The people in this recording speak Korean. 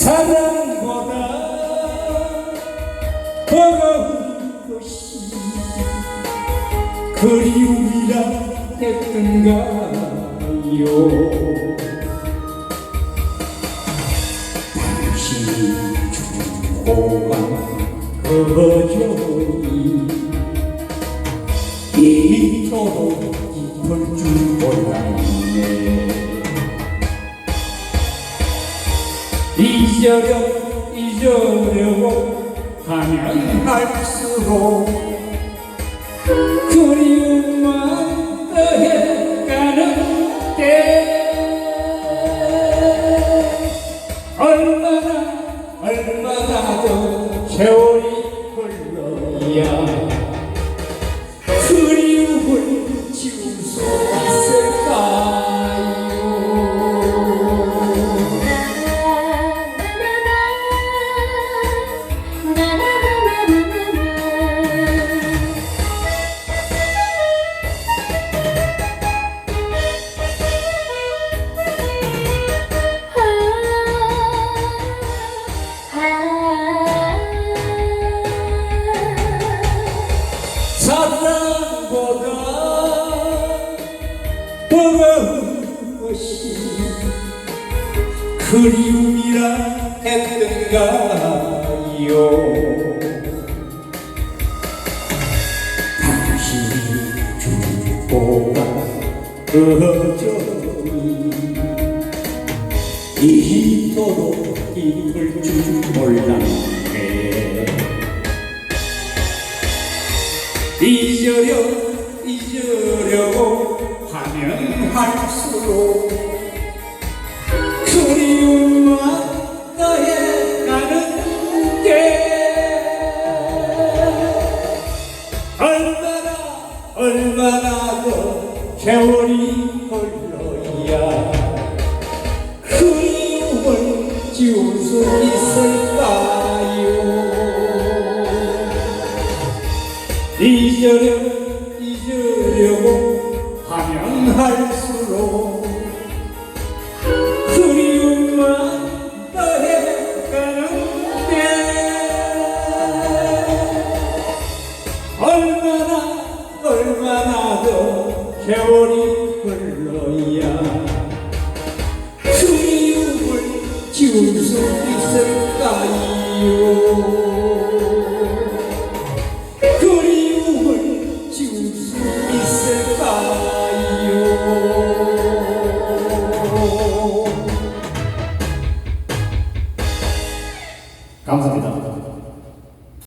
사랑보다 버거운 것이 그리움이라 했던가요. 당신이 주고가 그저이 이토록 깊을 줄 몰랐네 잊으려 잊으려고 하면 할수록 그리움만 더해가는 게 얼마나 얼마나 더 세월이 버거운 것이 그리움이라 했던가요. 당신이 주고가 그저이 이토록 깊을 줄 몰랐네. 잊으려 잊으려고 할수록 그리움만 더해가는 게 얼마나 얼마나 더 세월이 흘러야 그리움을 지울 수 있을까요? 잊으려 잊으려고 하면 할 세월이 흘러야 그리움을 지울 수 있을까요 그리움을 지울 수 있을까요? 감사합니다.